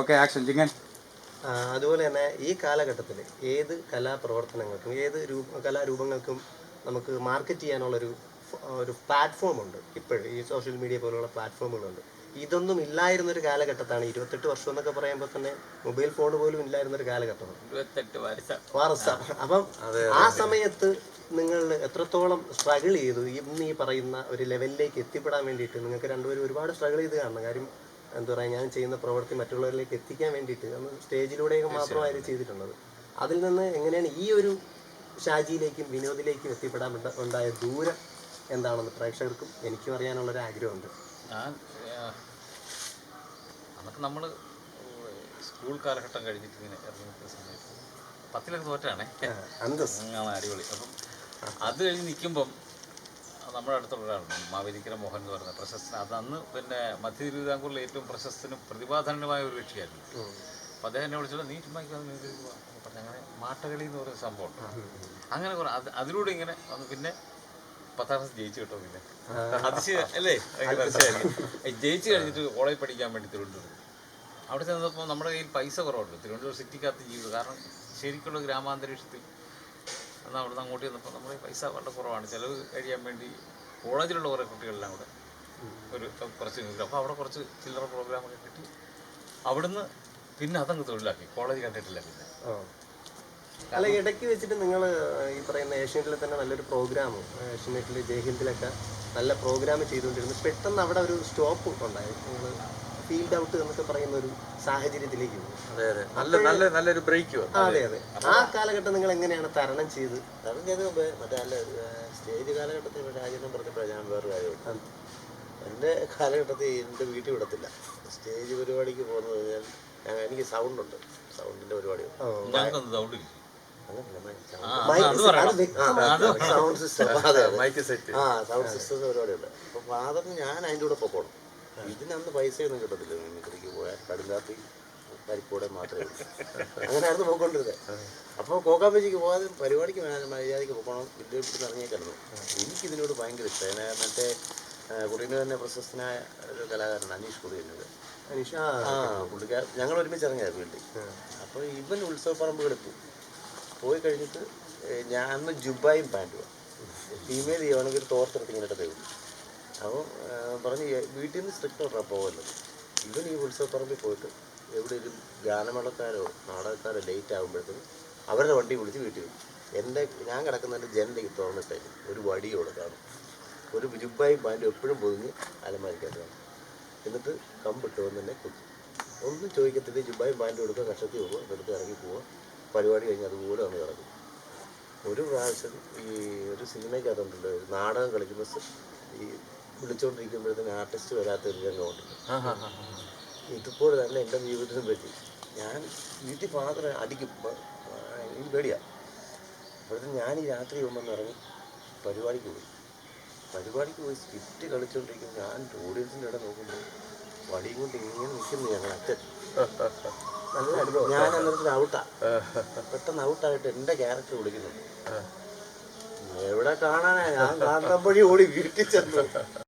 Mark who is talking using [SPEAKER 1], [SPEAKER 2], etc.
[SPEAKER 1] Okay action ചിങ്ങൻ
[SPEAKER 2] അതുപോലെ തന്നെ ഈ കാലഘട്ടത്തിൽ ഏത് കലാപ്രവർത്തനങ്ങൾക്കും ഏത് രൂപ കലാരൂപങ്ങൾക്കും നമുക്ക് മാർക്കറ്റ് ചെയ്യാനുള്ളൊരു ഒരു പ്ലാറ്റ്ഫോം ഉണ്ട്. ഇപ്പോഴും ഈ സോഷ്യൽ മീഡിയ പോലുള്ള പ്ലാറ്റ്ഫോമുകളുണ്ട് ഇതൊന്നും ഇല്ലായിരുന്ന ഒരു കാലഘട്ടത്താണ് ഇരുപത്തെട്ട് വർഷം എന്നൊക്കെ പറയുമ്പോൾ തന്നെ മൊബൈൽ ഫോൺ പോലും ഇല്ലായിരുന്ന ഒരു കാലഘട്ടമാണ് വാർസ അപ്പം ആ സമയത്ത് നിങ്ങൾ എത്രത്തോളം സ്ട്രഗിൾ ചെയ്തു? ഇന്ന് ഈ പറയുന്ന ഒരു ലെവലിലേക്ക് എത്തിപ്പെടാൻ വേണ്ടിയിട്ട് നിങ്ങൾക്ക് രണ്ടുപേരും ഒരുപാട് സ്ട്രഗിൾ ചെയ്ത് കാണണം. കാര്യം എന്താ പറയുക ഞാൻ ചെയ്യുന്ന പ്രവൃത്തി മറ്റുള്ളവരിലേക്ക് എത്തിക്കാൻ വേണ്ടിയിട്ട് അന്ന് സ്റ്റേജിലൂടെയൊക്കെ മാത്രമായിരുന്നു ചെയ്തിട്ടുള്ളത്. അതിൽ നിന്ന് എങ്ങനെയാണ് ഈ ഒരു ഷാജിയിലേക്കും വിനോദിലേക്കും എത്തിപ്പെടാൻ ഉണ്ട- ഉണ്ടായ ദൂരം എന്താണെന്ന് പ്രേക്ഷകർക്കും എനിക്കും അറിയാനുള്ള ഒരു ആഗ്രഹമുണ്ട്.
[SPEAKER 3] ഞാൻ അന്നൊക്കെ നമ്മൾ സ്കൂൾ കാലഘട്ടം കഴിഞ്ഞിട്ട് ഇങ്ങനെ ഇറങ്ങി നിൽക്കുന്ന സമയത്ത് പത്തിലൊക്കെ തോറ്റാണേ. അടിപൊളി. അപ്പം അത് കഴിഞ്ഞ് നിൽക്കുമ്പം നമ്മുടെ അടുത്തുള്ള ഒരാളുണ്ട് മാവേലിക്കര മോഹൻ എന്ന് പറയുന്ന പ്രശസ്തൻ. അത് അന്ന് പിന്നെ മധ്യ തിരുവിതാംകൂറിലെ ഏറ്റവും പ്രശസ്തനും പ്രതിഭാധനനുമായ ഒരു വ്യക്തിയായിരുന്നു. അപ്പം അദ്ദേഹം എന്നെ വിളിച്ചോളൂ നീ ചുമ്മാ ഇരിക്ക്, നീ ഇതിലേക്ക് വാ." എന്ന് പറഞ്ഞ് അങ്ങനെ മാട്ടകളി എന്ന് പറയുന്ന സംഭവം അങ്ങനെ കുറേ അത് അതിലൂടെ ഇങ്ങനെ വന്ന് പിന്നെ പത്താം ക്ലാസ് ജയിച്ചു കേട്ടോ പിന്നെ. അതിശയ അല്ലേ? ജയിച്ചു കഴിഞ്ഞിട്ട് കോളേജ് പഠിക്കാൻ വേണ്ടി തിരുവനന്തപുരം അവിടെ ചെന്നപ്പോൾ നമ്മുടെ കയ്യിൽ പൈസ കുറവുണ്ട്. തിരുവനന്തപുരം സിറ്റിക്കകത്ത് ജീവിതം കാരണം ശരിക്കുള്ള ഗ്രാമാന്തരീക്ഷത്തിൽ എന്നാൽ അവിടെ നിന്ന് അങ്ങോട്ട് ചെന്നപ്പോൾ നമ്മൾ പൈസ വളരെ കുറവാണ്. ചിലവ് കഴിയാൻ വേണ്ടി കോളേജിലുള്ള കുറേ കുട്ടികളെല്ലാം കൂടെ ഒരു കുറച്ച് അപ്പോൾ അവിടെ കുറച്ച് ചില്ലറ പ്രോഗ്രാമൊക്കെ കിട്ടി. അവിടുന്ന് പിന്നെ അതങ്ങ് തൊഴിലാക്കി. കോളേജ് കണ്ടിട്ടില്ല പിന്നെ.
[SPEAKER 2] അല്ല ഇടയ്ക്ക് വെച്ചിട്ട് നിങ്ങൾ ഈ പറയുന്ന ഏഷ്യനെറ്റിൽ തന്നെ നല്ലൊരു പ്രോഗ്രാം ഏഷ്യനെറ്റിൽ ജയ്ഹിന്ദിലൊക്കെ നല്ല പ്രോഗ്രാം ചെയ്തുകൊണ്ടിരുന്നു. പെട്ടെന്ന് അവിടെ ഒരു സ്റ്റോപ്പ് ഉണ്ടായിരുന്നു നിങ്ങൾ ഫീൽഡ് ഔട്ട് എന്നൊക്കെ പറയുന്ന ഒരു സാഹചര്യത്തിലേക്ക്
[SPEAKER 4] അതെ അതെ. നല്ല നല്ല നല്ലൊരു ബ്രേക്ക്
[SPEAKER 2] ആ, അതെ. അതെ ആ കാലഘട്ടം നിങ്ങൾ എങ്ങനെയാണ് തരണം ചെയ്ത്?
[SPEAKER 5] തരണം ചെയ്ത് മറ്റേ അല്ല സ്റ്റേജ് കാലഘട്ടത്തിൽ രാജേന്ദ്രൻ പറഞ്ഞപ്പോഴാണ് ഞാൻ വേറെ കാര്യമുണ്ട് എന്റെ കാലഘട്ടത്തിൽ എന്റെ വീട്ടിൽ വിടത്തില്ല. സ്റ്റേജ് പരിപാടിക്ക് പോകുന്നത് ഞാൻ എനിക്ക് സൗണ്ട് ഉണ്ട്.
[SPEAKER 3] സൗണ്ടിന്റെ സൗണ്ടില്ല
[SPEAKER 5] സൗണ്ട് സിസ്റ്റം അതെ അതെ
[SPEAKER 4] മൈക്ക് സെറ്റ്
[SPEAKER 5] ആ സൗണ്ട് സിസ്റ്റം പരിപാടിയുണ്ട്. അപ്പോൾ ഫാദറിന് ഞാൻ അതിന്റെ കൂടെ പൊക്കോണം ഇതിനന്ന് പൈസയൊന്നും കിട്ടത്തില്ല. മിമിക്രിക്ക് പോയാൽ കടുങ്കാപ്പി പരിപ്പൂടെ മാത്രമേ ഉള്ളൂ. അങ്ങനെയായിരുന്നു പോയിക്കൊണ്ടിരുന്നത്. അപ്പോൾ കോക്കാപ്പച്ചിക്ക് പോകാതെ പരിപാടിക്ക് വേണം മര്യാദയ്ക്ക് പോകണം വലിയ ഇവിടുന്ന് ഇറങ്ങിയേക്കായിരുന്നു എനിക്കിതിനോട് ഭയങ്കര ഞാൻ മറ്റേ കുടീന് തന്നെ പ്രശസ്തനായ ഒരു കലാകാരനാണ് അനീഷ് കുടിയനത്
[SPEAKER 2] അനീഷ് ആ
[SPEAKER 5] പുള്ളിക്കാർ ഞങ്ങൾ ഒരുമിച്ച് ഇറങ്ങിയത് വീട്ടിൽ. അപ്പോൾ ഇവൻ ഉത്സവപ്പറമ്പ് പോകും പോയി കഴിഞ്ഞിട്ട് ഞാൻ അന്ന് ജുബായും പാന്റുമാണ് ഫീമെയിൽ ചെയ്യുവാണെങ്കിൽ തോർത്തെടുത്ത് ഇങ്ങനെ തരും അപ്പോൾ പറഞ്ഞ് "ഏ, വീട്ടിൽ നിന്ന് സ്ട്രിക്റ്റ് ഓർഡറാണ് പോകുന്നത് ഇവൻ ഈ ഉത്സവപ്പറമ്പിൽ പോയിട്ട് എവിടെയെങ്കിലും ഗാനമേളക്കാരോ നാടകക്കാരോ ലേറ്റ് ആകുമ്പോഴത്തേക്കും അവരുടെ വണ്ടി വിളിച്ച് വീട്ടിൽ വരും. എന്റെ ഞാൻ കിടക്കുന്നതിന്റെ ജനലിൽ തുറന്നിട്ടേ ഒരു വടി കാണും. ഒരു ജുബായും പാന്റും എപ്പോഴും പൊതിഞ്ഞ് അലമാരിക്കകത്ത് കാണും. എന്നിട്ട് കമ്പിട്ട് വന്ന് തന്നെ കുത്തി ഒന്നും ചോദിക്കത്തില്ല. ജുബായും പാന്റും കൊടുക്കുക കഷത്തി പോകുക എടുത്ത് ഇറങ്ങി പോവുക പരിപാടി കഴിഞ്ഞ് അതുപോലെ വന്ന് കിടക്കും ഒരു പ്രാവശ്യം ഈ ഒരു സിനിമയ്ക്കകത്തുണ്ടല്ലോ നാടകം കളിക്കുമ്പോൾ ഈ വിളിച്ചുകൊണ്ടിരിക്കുമ്പോഴത്തേന് ആർട്ടിസ്റ്റ് വരാത്ത ഒരു രംഗമുണ്ട് ഇതുപോലെ തന്നെ എന്റെ ജീവിതത്തിനും പറ്റി. ഞാൻ വീട്ടിൽ ഫാദർ അടിക്കും. ഈ പേടിയാണ് അപ്പോഴത്തേന് ഞാൻ ഈ രാത്രി പോകുമ്പോൾ ഇറങ്ങി പരിപാടിക്ക് പോയി. പരിപാടിക്ക് പോയി സ്കിറ്റ് കളിച്ചുകൊണ്ടിരിക്കുമ്പോൾ ഞാൻ ഓഡിയൻസിന്റെ ഇടം നോക്കുമ്പോൾ വടിയും കൊണ്ട് ഇങ്ങനെ നിൽക്കുന്നു ഞങ്ങൾ അച്ഛൻ. ഞാൻ അന്നേരത്തിൽ ഔട്ടാ പെട്ടെന്ന് ഔട്ടായിട്ട് എന്റെ ക്യാരക്ടർ വിളിക്കുന്നു. എവിടെ കാണാനാ? ഞാൻ കാണുമ്പോഴേ ഓടി വീട്ടിൽ ചെന്നു.